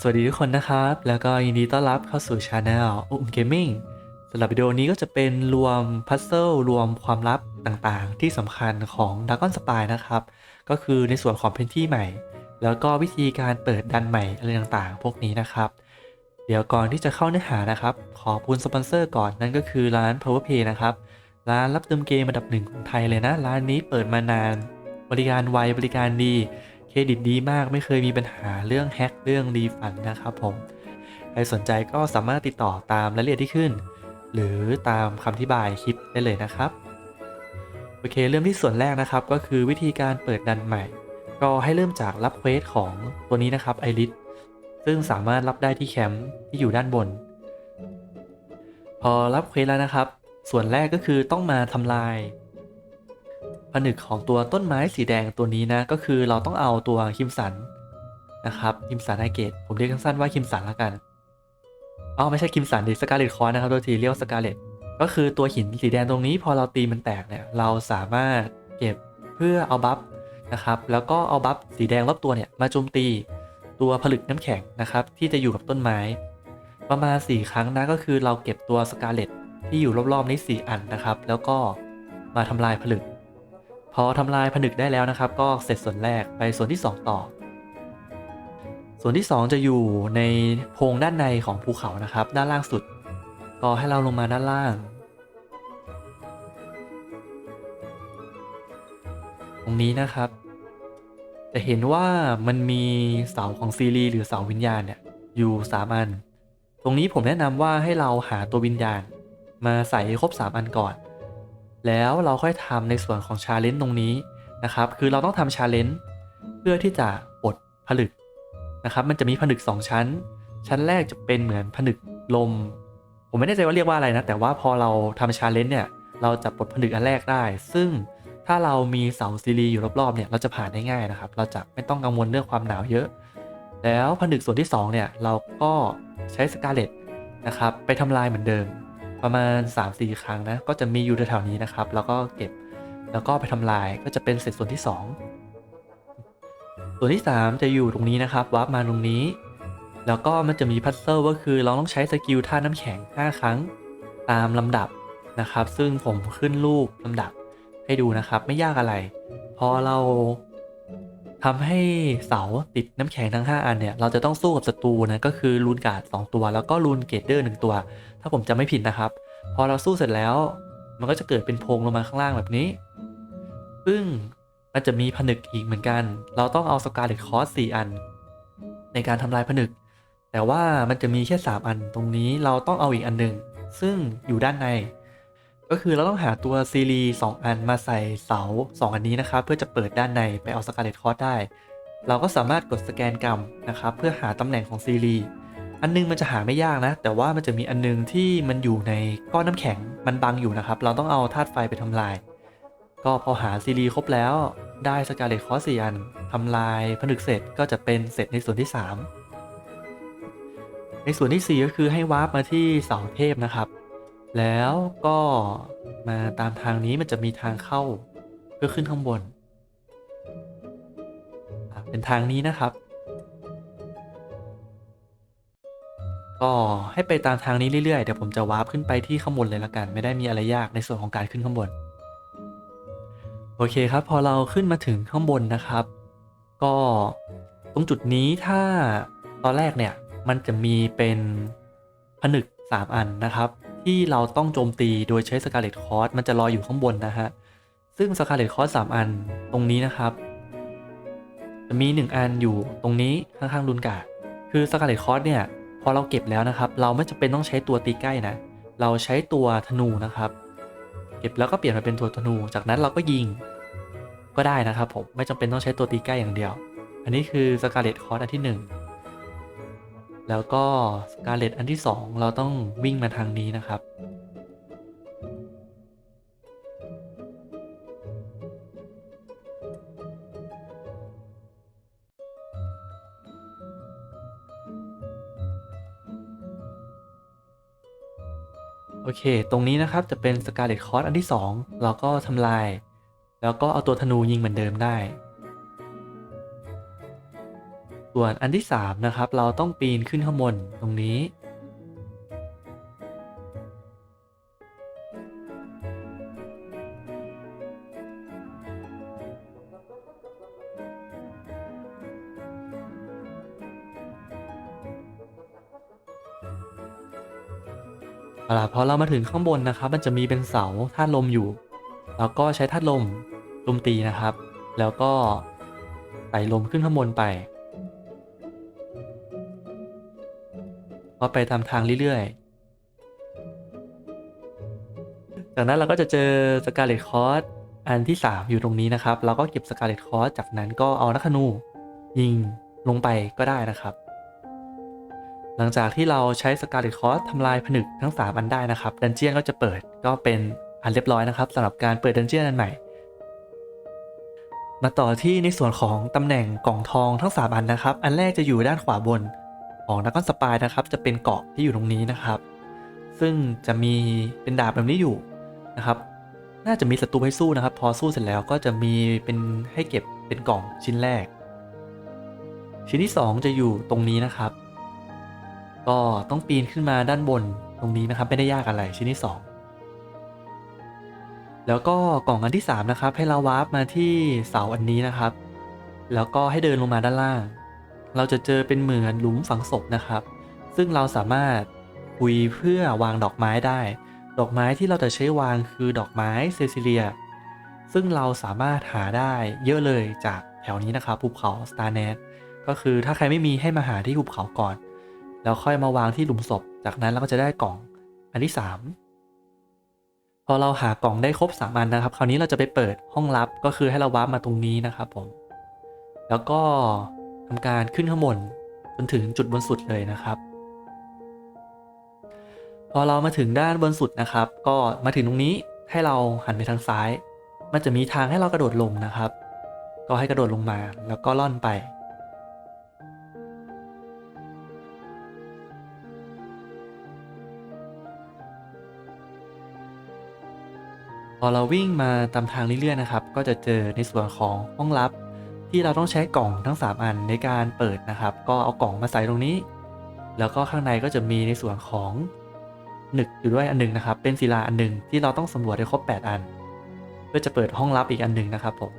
สวัสดีทุกคนนะครับ แล้วก็ยินดีต้อนรับเข้าสู่ช anel อุ้มเกมมิ่งสำหรับวิดีโอนี้ก็จะเป็นรวมพัซเซิลรวมความลับต่างๆ ที่สำคัญของ Dragon Spy นะครับ ก็คือในส่วนของพื้นที่ใหม่ แล้วก็วิธีการเปิดดันใหม่อะไรต่างๆ พวกนี้นะครับ เดี๋ยวก่อนที่จะเข้าเนื้อหานะครับ ขอบคุณสปอนเซอร์ก่อนนั่นก็คือร้าน PowerPay นะครับ ร้านรับเติมเกมอันดับหนึ่งของไทยเลยนะ ร้านนี้เปิดมานาน บริการไวบริการดี รดิตดีมากไม่เคยมีปัญหาเรื่องแฮ็กเรื่องรีฟันนะครับผม ใครสนใจก็สามารถติดต่อตามรายละเอียดที่ขึ้น หรือตามคำอธิบายคลิปได้เลยนะครับ โอเคเริ่มที่ส่วนแรกนะครับก็คือวิธีการเปิดดันใหม่ ก็ให้เริ่มจากรับเควสของตัวนี้นะครับไอริสซึ่งสามารถรับได้ที่แคมป์ที่อยู่ด้านบน พอรับเควสแล้วนะครับ ส่วนแรกก็คือต้องมาทำลาย ผนึกของตัวต้นไม้สีแดงตัวนี้นะ ก็คือเราต้องเอาตัวคิมสันนะครับคิมสันไอเกตผมเรียกสั้นๆว่าคิมสันละกันอ๋อไม่ใช่คิมสันดิสกาเลตคอนนะครับตัวทีเรียกสกาเลตก็คือตัวหินสีแดงตรงนี้พอเราตีมันแตกเนี่ยเราสามารถเก็บเพื่อเอาบัฟนะครับแล้วก็เอาบัฟสีแดงรอบตัวเนี่ยมาโจมตีตัวผลึกน้ำแข็งนะครับที่จะอยู่กับต้นไม้ ประมาณ 4 ครั้งนะก็คือเราเก็บตัวสกาเลตที่อยู่รอบๆนี้4อันนะครับ แล้วก็มาทำลายผลึก พอทำลายผนึกได้แล้วนะครับ ก็เสร็จส่วนแรกไปส่วนที่ 2 ต่อ ส่วนที่ 2 จะอยู่ในโพรงด้านในของภูเขานะครับ ด้านล่างสุด ก็ให้เราลงมาด้านล่าง ตรงนี้นะครับ จะเห็นว่ามันมีเสาของซีรีหรือเสาวิญญาณเนี่ยอยู่3อัน ตรงนี้ผมแนะนำว่าให้เราหาตัววิญญาณ มาใส่ครบ 3 อันก่อน แล้วเราค่อยทำในส่วนของชาเลนจ์ตรงนี้นะครับ คือเราต้องทำชาเลนจ์เพื่อที่จะปลดผลึกนะครับ มันจะมีผนึก 2 ชั้น ชั้นแรกจะเป็นเหมือนผนึกลม ผมไม่แน่ใจว่าเรียกว่าอะไรนะ แต่ว่าพอเราทำชาเลนจ์เนี่ย เราจะปลดผนึกอันแรกได้ ซึ่งถ้าเรามีเสาซีรีอยู่รอบๆ เนี่ย เราจะผ่านได้ง่ายนะครับ เราจะไม่ต้องกังวลเรื่องความหนาวเยอะ แล้วผนึกส่วนที่ 2 เนี่ย เราก็ใช้สกาเลตนะครับ ไปทำลายเหมือนเดิม ประมาณ 3-4 ครั้งนะ ก็จะมีอยู่แถวๆนี้นะครับ แล้วก็เก็บแล้วก็ไปทำลายก็จะเป็นเสร็จส่วนที่ 2 ส่วนที่ 3 จะอยู่ตรงนี้นะครับวาร์ปมาตรงนี้ แล้วก็มันจะมีพัซเซิลก็คือเราต้องใช้สกิลท่าน้ำแข็ง 5 ครั้งตามลำดับนะครับ ซึ่งผมขึ้นรูปลำดับให้ดูนะครับ ไม่ยากอะไร พอเรา ทำให้เสาติดน้ำแข็งทั้ง 5 อันเนี่ย เราจะต้องสู้กับศัตรูนะ ก็คือรูนกาด2ตัว แล้วก็รูนเกตเดอร์ 1 ตัว ถ้าผมจำไม่ผิดนะครับ พอเราสู้เสร็จแล้ว มันก็จะเกิดเป็นโพรงลงมาข้างล่างแบบนี้ ซึ่งมันจะมีผนึกอีกเหมือนกัน เราต้องเอาสกาเลตคอส4อัน ในการทำลายผนึก แต่ว่ามันจะมีแค่ 3 อันตรงนี้เราต้องเอาอีกอันหนึ่งซึ่งอยู่ด้านใน ก็คือเราต้องหาตัวซีรีส์2อันมาใส่เสา 2 อันนี้นะครับ เพื่อจะเปิดด้านในไปเอาสกาเลตคอสได้ เราก็สามารถกดสแกนกรรมนะครับ เพื่อหาตำแหน่งของซีรีอันนึงมันจะหาไม่ยากนะ แต่ว่ามันจะมีอันนึงที่มันอยู่ในก้อนน้ำแข็งมันบังอยู่นะครับ เราต้องเอาธาตุไฟไปทำลาย ก็พอหาซีรีครบแล้วได้สกาเลตคอสสี่อันทำลายผนึกเสร็จก็จะเป็นเสร็จในส่วนที่ 3 ในส่วนที่ 4 ก็คือให้วาร์ปมาที่เสาเทพนะครับ แล้วก็มาตามทางนี้มันจะมีทางเข้าเพื่อขึ้นข้างบน เป็นทางนี้นะครับ ก็ให้ไปตามทางนี้เรื่อยๆ เดี๋ยวผมจะวาร์ปขึ้นไปที่ข้างบนเลยละกัน ไม่ได้มีอะไรยากในส่วนของการขึ้นข้างบน โอเคครับ พอเราขึ้นมาถึงข้างบนนะครับ ก็ตรงจุดนี้ถ้าตอนแรกเนี่ยมันจะมีเป็นผนึก 3 อันนะครับ ที่เราต้องโจมตีโดยใช้สกาเลตคอร์สมันจะลอยอยู่ข้างบนนะฮะ ซึ่งสกาเลตคอร์ส3อันตรงนี้นะครับ จะมี 1 อันอยู่ตรงนี้ข้างๆรุนกาดคือสกาเลตคอร์สเนี่ยพอเราเก็บแล้วนะครับ เราไม่จำเป็นต้องใช้ตัวตีใกล้นะ เราใช้ตัวธนูนะครับ เก็บแล้วก็เปลี่ยนมาเป็นตัวธนู จากนั้นเราก็ยิงก็ได้นะครับผมไม่จำเป็นต้องใช้ตัวตีใกล้อย่างเดียว อันนี้คือสกาเลตคอร์สอันที่ 1 แล้วก็สกาเลตอันที่ 2 เราต้องวิ่งมาทางนี้นะครับ โอเค ตรงนี้นะครับจะเป็นสกาเลตคอร์สอันที่ 2 เราก็ทำลาย แล้วก็เอาตัวธนูยิงเหมือนเดิมได้ ส่วนอันที่สามนะครับ เราต้องปีนขึ้นข้างบนตรงนี้ เอาล่ะพอเรามาถึงข้างบนนะครับ มันจะมีเป็นเสาธาลมอยู่แล้วก็ใช้ธาลมลมตีนะครับ แล้วก็ไต่ลมขึ้นข้างบนไป ก็ไปตามทางเรื่อยๆ จากนั้นเราก็จะเจอสกาเลตคอร์สอันที่ 3 อยู่ตรงนี้นะครับ เราก็เก็บสกาเลตคอร์สจากนั้นก็เอานักธนูยิงลงไปก็ได้นะครับ หลังจากที่เราใช้สกาเลตคอร์สทำลายผนึกทั้ง 3 อันได้นะครับ ดันเจียนก็จะเปิดก็เป็นอันเรียบร้อยนะครับสำหรับการเปิดดันเจียนอันใหม่ มาต่อที่ในส่วนของตำแหน่งกล่องทองทั้ง 3 อันนะครับ อันแรกจะอยู่ด้านขวาบน ของนักก้อนสปายนะครับ จะเป็นเกาะที่อยู่ตรงนี้นะครับ ซึ่งจะมีเป็นดาบแบบนี้อยู่นะครับ น่าจะมีศัตรูให้สู้นะครับ พอสู้เสร็จแล้วก็จะมีเป็นให้เก็บเป็นกล่องชิ้นแรก ชิ้นที่ 2 จะอยู่ตรงนี้นะครับ ก็ต้องปีนขึ้นมาด้านบนตรงนี้นะครับ ไม่ได้ยากอะไรชิ้นที่ 2 แล้วก็กล่องอันที่ 3 นะครับ ให้เราวาร์ปมาที่เสาอันนี้นะครับ แล้วก็ให้เดินลงมาด้านล่าง เราจะเจอเป็นเหมือนหลุมฝังศพนะครับ ซึ่งเราสามารถคุยเพื่อวางดอกไม้ได้ ดอกไม้ที่เราจะใช้วางคือดอกไม้เซซิเลีย ซึ่งเราสามารถหาได้เยอะเลยจากแถวนี้นะครับภูเขาสตาร์เนตก็คือถ้าใครไม่มีให้มาหาที่ภูเขาก่อน แล้วค่อยมาวางที่หลุมศพ จากนั้นเราก็จะได้กล่องอันที่ 3 พอเราหากล่องได้ครบ3อันนะครับ คราวนี้เราจะไปเปิดห้องลับก็คือให้เราวาร์ปมาตรงนี้นะครับผม แล้วก็ ทำการขึ้นข้างบนจนถึงจุดบนสุดเลยนะครับ พอเรามาถึงด้านบนสุดนะครับ ก็มาถึงตรงนี้ให้เราหันไปทางซ้าย มันจะมีทางให้เรากระโดดลงนะครับ ก็ให้กระโดดลงมาแล้วก็ล่อนไปพอเราวิ่งมาตามทางเรื่อยๆนะครับ ก็จะเจอในส่วนของห้องลับ ที่เราต้องใช้กล่องทั้ง 3 อันในการเปิดนะครับ ก็เอากล่องมาใส่ตรงนี้ แล้วก็ข้างในก็จะมีในส่วนของหนึกอยู่ด้วยอันหนึงนะครับ เป็นศิลาอันหนึงที่เราต้องสำรวจให้ครบ 8 อัน เพื่อจะเปิดห้องลับอีกอันหนึงนะครับผม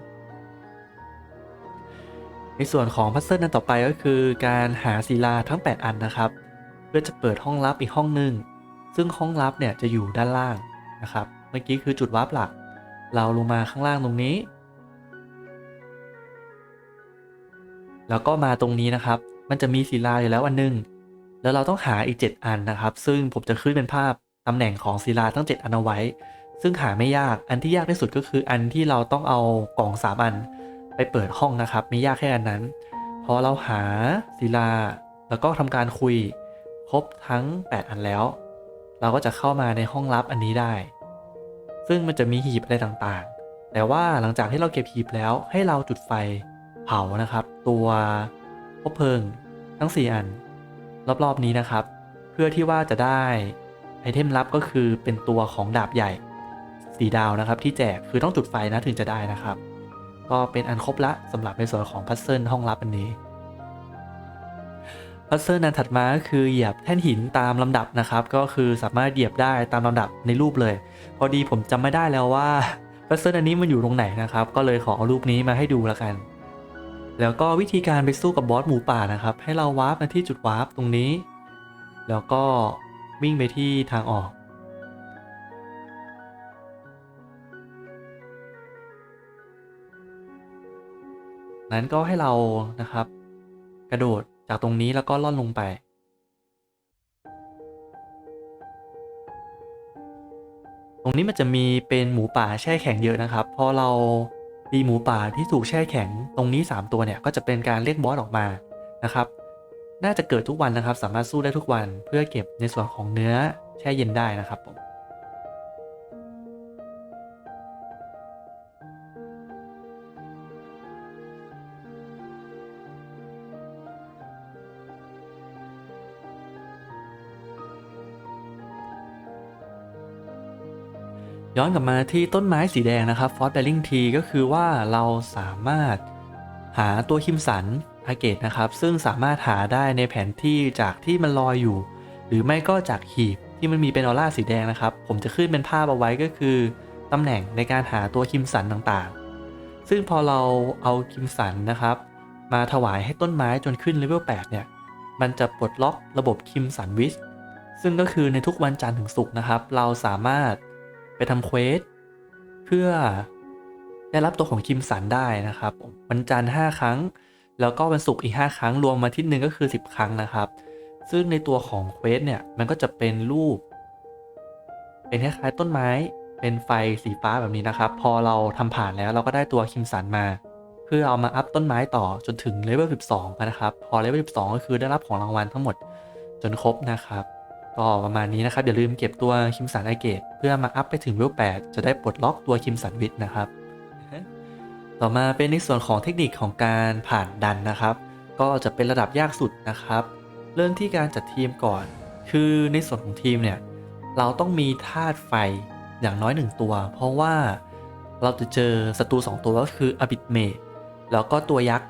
ในส่วนของพัซเซิลนั้นต่อไปก็คือการหาศิลาทั้ง 8 อันนะครับ เพื่อจะเปิดห้องลับอีกห้องหนึ่งซึ่งห้องลับเนี่ยจะอยู่ด้านล่างนะครับ เมื่อกี้คือจุดวาร์ปหลัก เราลงมาข้างล่างตรงนี้ แล้วก็มาตรงนี้นะครับ มันจะมีศิลาอยู่แล้วอันหนึง แล้วเราต้องหาอีก 7 อันนะครับ ซึ่งผมจะขึ้นเป็นภาพตำแหน่งของศิลาทั้ง 7 อันเอาไว้ ซึ่งหาไม่ยาก อันที่ยากที่สุดก็คืออันที่เราต้องเอากล่อง3อัน ไปเปิดห้องนะครับ ไม่ยากแค่อันนั้น พอเราหาศิลา แล้วก็ทำการคุย ครบทั้ง 8 อันแล้ว เราก็จะเข้ามาในห้องลับอันนี้ได้ ซึ่งมันจะมีหีบอะไรต่างๆ แต่ว่าหลังจากที่เราเก็บหีบแล้วให้เราจุดไฟ เผานะครับ ตัวพบเพลิงทั้ง 4 อัน รอบๆนี้นะครับ เพื่อที่ว่าจะได้ไอเทมลับก็คือเป็นตัวของดาบใหญ่สีดาวนะครับ ที่แจกคือต้องจุดไฟนะถึงจะได้นะครับ ก็เป็นอันครบละสำหรับในส่วนของพัซเซิลห้องลับอันนี้พัซเซิลนันถัดมาก็คือเหยียบแท่นหินตามลำดับนะครับ ก็คือสามารถเหยียบได้ตามลำดับในรูปเลย พอดีผมจำไม่ได้แล้วว่าพัซเซิลอันนี้มันอยู่ตรงไหนนะครับ ก็เลยขอเอารูปนี้มาให้ดูแล้วกัน แล้วก็วิธีการไปสู้กับบอสหมูป่านะครับ ให้เราวาร์ปมาที่จุดวาร์ปตรงนี้ แล้วก็วิ่งไปที่ทางออก นั้นก็ให้เรานะครับ กระโดดจากตรงนี้แล้วก็ล่อนลงไป ตรงนี้มันจะมีเป็นหมูป่าแช่แข็งเยอะนะครับ พอเรา ปีหมูป่าที่ถูกแช่แข็งตรงนี้ 3 ตัวเนี่ยก็จะเป็นการเรียกบอสออกมานะครับ น่าจะเกิดทุกวันนะครับ สามารถสู้ได้ทุกวันเพื่อเก็บในส่วนของเนื้อแช่เย็นได้นะครับผม ย้อนกลับมาที่ต้นไม้สีแดงนะครับฟอสเบลลิงทีก็คือว่าเราสามารถหาตัวคิมสันอาเกตนะครับ ซึ่งสามารถหาได้ในแผนที่จากที่มันลอยอยู่ หรือไม่ก็จากหีบที่มันมีเป็นออร่าสีแดงนะครับ ผมจะขึ้นเป็นภาพเอาไว้ก็คือตำแหน่งในการหาตัวคิมสันต่างๆ ซึ่งพอเราเอาคิมสันนะครับ มาถวายให้ต้นไม้จนขึ้นเลเวล8เนี่ย มันจะปลดล็อกระบบคิมสันวิชซึ่งก็คือในทุกวันจันทร์ถึงศุกร์นะครับ เราสามารถ ไปทำเควสเพื่อได้รับตัวของคิมสันได้นะครับ วันจันทร์5ครั้ง แล้วก็วันศุกร์อีก 5 ครั้ง รวมมาที่หนึ่งก็คือ 10 ครั้งนะครับ ซึ่งในตัวของเควสเนี่ย มันก็จะเป็นรูป เป็นคล้ายๆต้นไม้ เป็นไฟสีฟ้าแบบนี้นะครับ พอเราทำผ่านแล้วเราก็ได้ตัวคิมสันมา เพื่อเอามาอัพต้นไม้ต่อจนถึงเลเวล 12 นะครับ พอเลเวล 12 ก็คือได้รับของรางวัลทั้งหมดจนครบนะครับ ก็ประมาณนี้นะครับอย่าลืมเก็บตัวคิมสันไอเกตเพื่อมาอัพไปถึงเลเวล 8 จะได้ปลดล็อกตัวคิมสันวิทนะครับ ต่อมาเป็นในส่วนของเทคนิคของการผ่านดันนะครับ ก็จะเป็นระดับยากสุดนะครับ เริ่มที่การจัดทีมก่อน คือในส่วนของทีมเนี่ย เราต้องมีธาตุไฟอย่างน้อยหนึ่งตัว เพราะว่าเราจะเจอศัตรู2 ตัวก็คืออบิดเมดแล้วก็ตัวยักษ์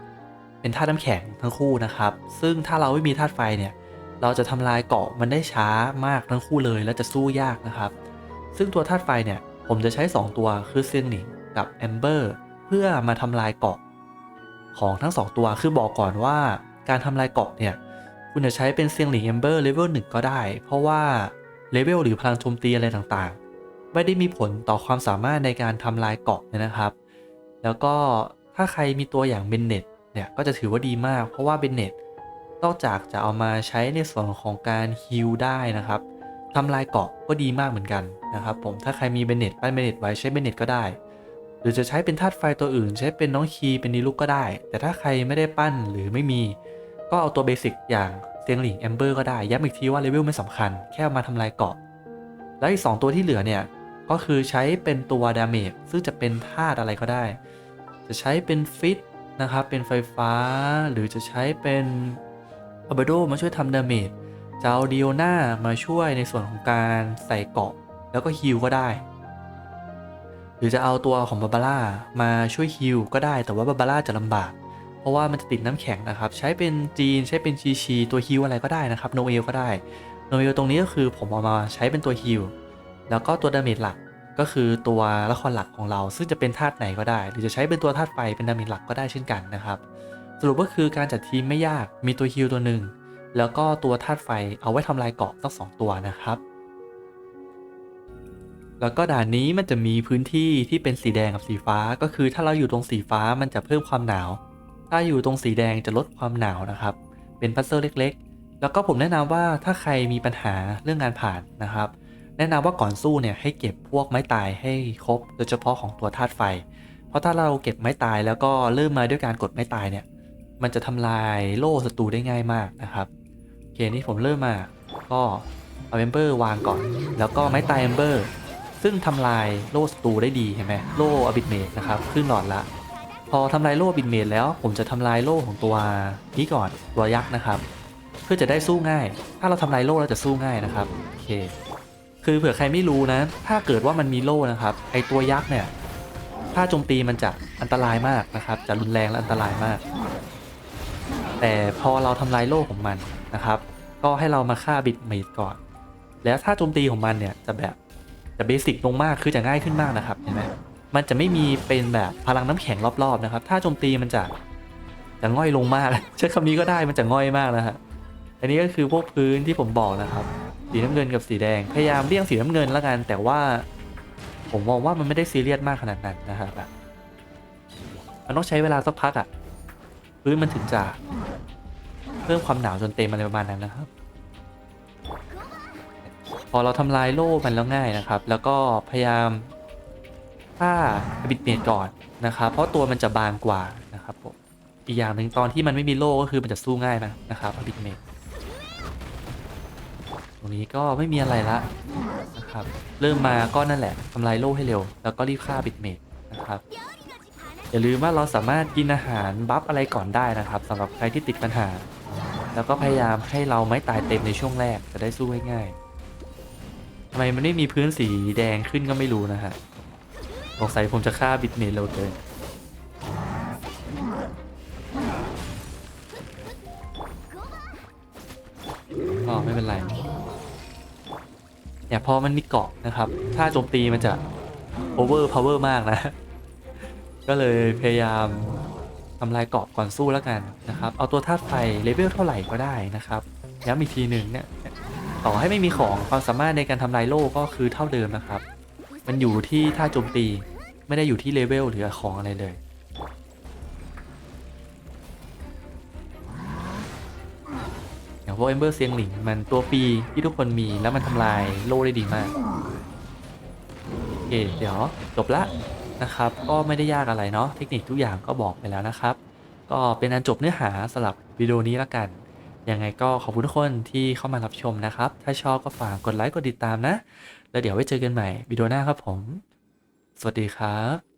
เป็นธาตุน้ำแข็งทั้งคู่นะครับ ซึ่งถ้าเราไม่มีธาตุไฟเนี่ย เราจะทำลายเกาะมันได้ช้ามากทั้งคู่เลยและจะสู้ยากนะครับ ซึ่งตัวธาตุไฟเนี่ยผมจะใช้ 2 ตัวคือเซียงหนิงกับแอมเบอร์เพื่อมาทำลายเกาะของทั้ง 2 ตัวคือบอกก่อนว่าการทำลายเกาะเนี่ยคุณจะใช้เป็นเซียงหลิงแอมเบอร์เลเวลหนึ่งก็ได้ เพราะว่าเลเวลหรือพลังโจมตีอะไรต่างๆ ไม่ได้มีผลต่อความสามารถในการทำลายเกาะนะครับ แล้วก็ถ้าใครมีตัวอย่างเบนเน็ตเนี่ยก็จะถือว่าดีมาก เพราะว่าเบนเน็ต นอกจากจะเอามาใช้ในส่วนของการฮิลได้นะครับทำลายเกาะก็ดีมากเหมือนกันนะครับผมถ้าใครมีเบนเน็ตปั้นเบนเน็ตไว้ใช้เบนเน็ตก็ได้ หรือจะใช้เป็นธาตุไฟตัวอื่น ใช้เป็นน้องคีเป็นนิลุกก็ได้ แต่ถ้าใครไม่ได้ปั้นหรือไม่มี ก็เอาตัวเบสิกอย่างเซียงหลิงแอมเบอร์ก็ได้ย้ำอีกทีว่าเลเวลไม่สำคัญแค่มาทำลายเกาะ แล้วอีก 2 ตัวที่เหลือเนี่ยก็คือใช้เป็นตัวดาเมจซึ่งจะเป็นธาตุอะไรก็ได้ จะใช้เป็นฟิตนะครับเป็นไฟฟ้าหรือจะใช้เป็น อัลเบโดมาช่วยทำดาเมจจะเอาดิโอนามาช่วยในส่วนของการใส่เกาะแล้วก็ฮิลก็ได้ หรือจะเอาตัวของบาบาร่ามาช่วยฮิลก็ได้ แต่ว่าบาบาร่าจะลำบาก เพราะว่ามันจะติดน้ำแข็งนะครับ ใช้เป็นจีนใช้เป็นชีชีตัวฮิลอะไรก็ได้นะครับโนเอลก็ได้โนเอลตรงนี้ก็คือผมเอามาใช้เป็นตัวฮิลแล้วก็ตัวดาเมจหลักก็คือตัวละครหลักของเราซึ่งจะเป็นธาตุไหนก็ได้ หรือจะใช้เป็นตัวธาตุไฟเป็นดาเมจหลักก็ได้เช่นกันนะครับ สรุปก็คือการจัดทีมไม่ยากมีตัวฮิลตัวหนึ่งแล้วก็ตัวธาตุไฟเอาไว้ทำลายเกาะทั้งสองตัวนะครับ แล้วก็ด่านนี้มันจะมีพื้นที่ที่เป็นสีแดงกับสีฟ้า ก็คือถ้าเราอยู่ตรงสีฟ้ามันจะเพิ่มความหนาว ถ้าอยู่ตรงสีแดงจะลดความหนาวนะครับ เป็นพัซเซิลเล็กๆ แล้วก็ผมแนะนำว่าถ้าใครมีปัญหาเรื่องงานผ่านนะครับ แนะนำว่าก่อนสู้เนี่ยให้เก็บพวกไม้ตายให้ครบ โดยเฉพาะของตัวธาตุไฟ เพราะถ้าเราเก็บไม้ตายแล้วก็เริ่มมาด้วยการกดไม้ตายเนี่ย มันจะทำลายโล่ศัตรูได้ง่ายมากนะครับโอเคนี่ผมเริ่มมาก็เอาเอมเบอร์วางก่อน แล้วก็ไม้ตายเอมเบอร์ซึ่งทำลายโล่ศัตรูได้ดีเห็นไหมโล่อบิดเมดนะครับขึ้นหลอดละ พอทำลายโล่บิดเมดแล้ว ผมจะทำลายโล่ของตัวนี้ก่อนตัวยักษ์นะครับ เพื่อจะได้สู้ง่าย ถ้าเราทำลายโล่เราจะสู้ง่ายนะครับโอเค คือเผื่อใครไม่รู้นะ ถ้าเกิดว่ามันมีโล่นะครับ ไอตัวยักษ์เนี่ยถ้าโจมตีมันจะอันตรายมากนะครับ จะรุนแรงและอันตรายมาก แต่พอเราทำลายโล่ของมันนะครับ ก็ให้เรามาฆ่าบิดเมดก่อน แล้วถ้าโจมตีของมันเนี่ยจะแบบจะเบสิกลงมากคือจะง่ายขึ้นมากนะครับเห็นไหมมันจะไม่มีเป็นแบบพลังน้ำแข็งรอบๆนะครับ ถ้าโจมตีมันจะจะง่อยลงมากใช้คำนี้ก็ได้มันจะง่อยมากนะฮะอันนี้ก็คือพวกพื้นที่ผมบอกนะครับ สีน้ำเงินกับสีแดงพยายามเลี่ยงสีน้ำเงินแล้วกัน แต่ว่าผมมองว่ามันไม่ได้ซีเรียสมากขนาดนั้นนะครับมันต้องใช้เวลาสักพักอะ่ะพื้นมันถึงจะ พิ่มความหนาวจนเต็มอะไรประมาณนั้นนะครับ พอเราทำลายโล่มันแล้วง่ายนะครับ แล้วก็พยายามฆ่าบิดเมดก่อนนะครับ เพราะตัวมันจะบางกว่านะครับผมอีกอย่างหนึ่งตอนที่มันไม่มีโล่ก็คือมันจะสู้ง่ายนะนะครับบิดเมดตรงนี้ก็ไม่มีอะไรละนะครับ เริ่มมาก็นั่นแหละทำลายโล่ให้เร็ว แล้วก็รีบฆ่าบิดเมดนะครับ อย่าลืมว่าเราสามารถกินอาหารบัฟอะไรก่อนได้นะครับสำหรับใครที่ติดปัญหา แล้วก็พยายามให้เราไม่ตายเต็มในช่วงแรกจะได้สู้ง่ายๆทำไมมันไม่มีพื้นสีแดงขึ้นก็ไม่รู้นะฮะสงสัยผมจะฆ่าบิดเมนเราเกินก็ไม่เป็นไรเนี่ยพอมันมีเกาะนะครับ ถ้าโจมตีมันจะโอเวอร์พาวเวอร์มากนะ ก็เลยพยายาม ทำลายเกาะก่อนสู้แล้วกันนะครับเอาตัวธาตุไฟเลเวลเท่าไหร่ก็ได้นะครับย้ำอีกทีหนึ่งเนี่ยต่อให้ไม่มีของความสามารถในการทำลายโล่ก็คือเท่าเดิมนะครับ มันอยู่ที่ท่าโจมตีไม่ได้อยู่ที่เลเวลหรือของอะไรเลยอย่างพวกเอมเบอร์เซียงหลิงมันตัวฟรีที่ทุกคนมีแล้วมันทำลายโล่ได้ดีมากโอเคเดี๋ยวจบละ นะครับ ก็ไม่ได้ยากอะไรเนาะเทคนิคทุกอย่างก็บอกไปแล้วนะครับ ก็เป็นอันจบเนื้อหาสำหรับวิดีโอนี้ละกันยังไงก็ขอบคุณทุกคนที่เข้ามารับชมนะครับ ถ้าชอบก็ฝากกดไลค์กดติดตามนะ แล้วเดี๋ยวไว้เจอกันใหม่วิดีโอหน้าครับผม สวัสดีครับ